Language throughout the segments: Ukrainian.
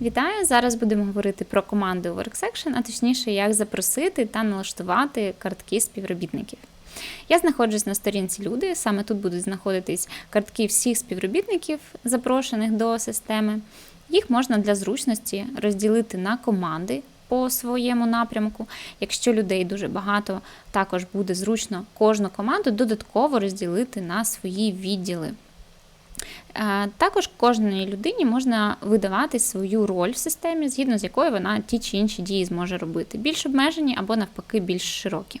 Вітаю! Зараз будемо говорити про команди у WorkSection, а точніше, як запросити та налаштувати картки співробітників. Я знаходжусь на сторінці люди. Саме тут будуть знаходитись картки всіх співробітників, запрошених до системи. Їх можна для зручності розділити на команди по своєму напрямку. Якщо людей дуже багато, також буде зручно кожну команду додатково розділити на свої відділи. Е, Також кожній людині можна видавати свою роль в системі, згідно з якою вона ті чи інші дії зможе робити, більш обмежені або навпаки більш широкі.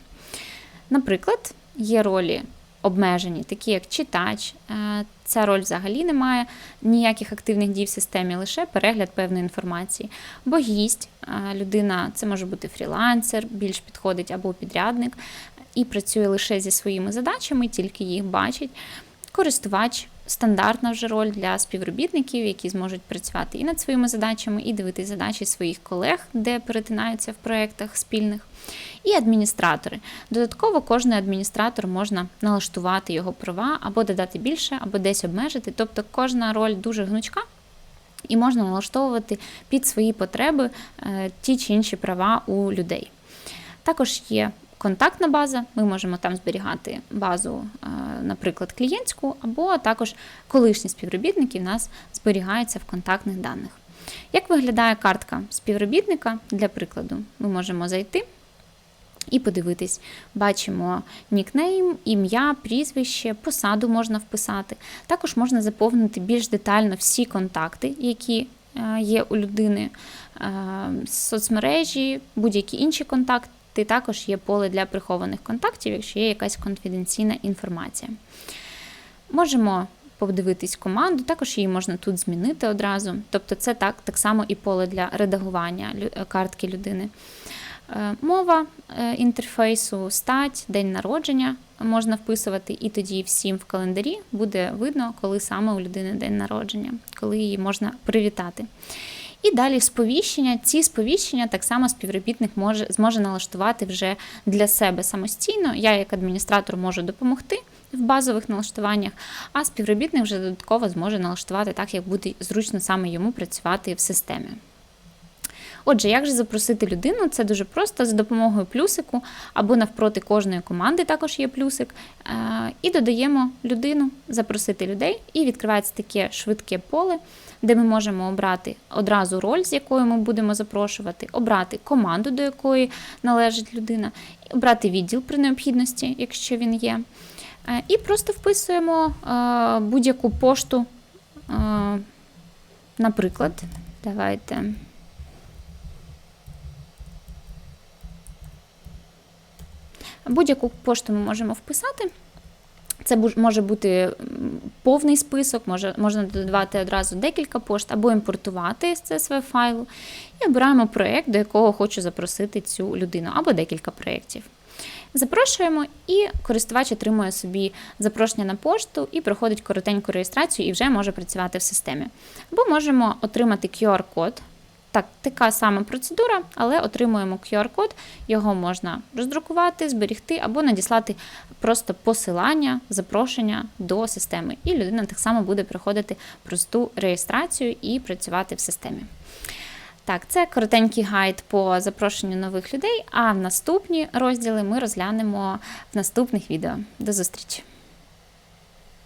Наприклад, є ролі обмежені, такі як читач. Е, Ця роль взагалі не має ніяких активних дій в системі, лише перегляд певної інформації. Бо гість, е, людина, це може бути фрілансер, більш підходить або підрядник, і працює лише зі своїми задачами, тільки їх бачить. Користувач стандартна вже роль для співробітників, які зможуть працювати і над своїми задачами, і дивитися задачі своїх колег, де перетинаються в проєктах спільних. І адміністратори. Додатково кожен адміністратор можна налаштувати його права або додати більше, або десь обмежити. Тобто кожна роль дуже гнучка. І можна налаштовувати під свої потреби е, ті чи інші права у людей. Також є контактна база, ми можемо там зберігати базу, е, наприклад, клієнтську, або також колишні співробітники в нас зберігаються в контактних даних. Як виглядає картка співробітника для прикладу? Ми можемо зайти і подивитись. Бачимо нікнейм, ім'я, прізвище, посаду можна вписати. Також можна заповнити більш детально всі контакти, які е, є у людини, е, соцмережі, будь-які інші контакти. Також є поле для прихованих контактів, якщо є якась конфіденційна інформація. Можемо подивитись команду, також її можна тут змінити одразу. Тобто, це так, так само і поле для редагування картки людини. Е, Мова е, інтерфейсу, стать, день народження можна вписувати, і тоді всім в календарі буде видно, коли саме у людини день народження, коли її можна привітати. І далі сповіщення. Ці сповіщення так само співробітник може, зможе налаштувати вже для себе самостійно. Я, як адміністратор, можу допомогти в базових налаштуваннях, а співробітник вже додатково зможе налаштувати так, як буде зручно саме йому працювати в системі. Отже, як же запросити людину? Це дуже просто за допомогою плюсику або навпроти кожної команди також є плюсик. Е, І додаємо людину, запросити людей, і відкривається таке швидке поле, де ми можемо обрати одразу роль, з якою ми будемо запрошувати, обрати команду, до якої належить людина, обрати відділ при необхідності, якщо він є. Е, І просто вписуємо е, будь-яку пошту, наприклад, давайте. Будь-яку пошту ми можемо вписати. Це може бути повний список, може, можна додавати одразу декілька пошт або імпортувати з CSV файлу. І обираємо проєкт, до якого хочу запросити цю людину, або декілька проєктів. Запрошуємо, і користувач отримує собі запрошення на пошту і проходить коротеньку реєстрацію і вже може працювати в системі. Або можемо отримати QR-код. Так, така сама процедура, але отримуємо QR-код, його можна роздрукувати, зберігти або надіслати просто посилання, запрошення до системи. І людина так само буде проходити просту реєстрацію і працювати в системі. Так, це коротенький гайд по запрошенню нових людей. А в наступні розділи ми розглянемо в наступних відео. До зустрічі!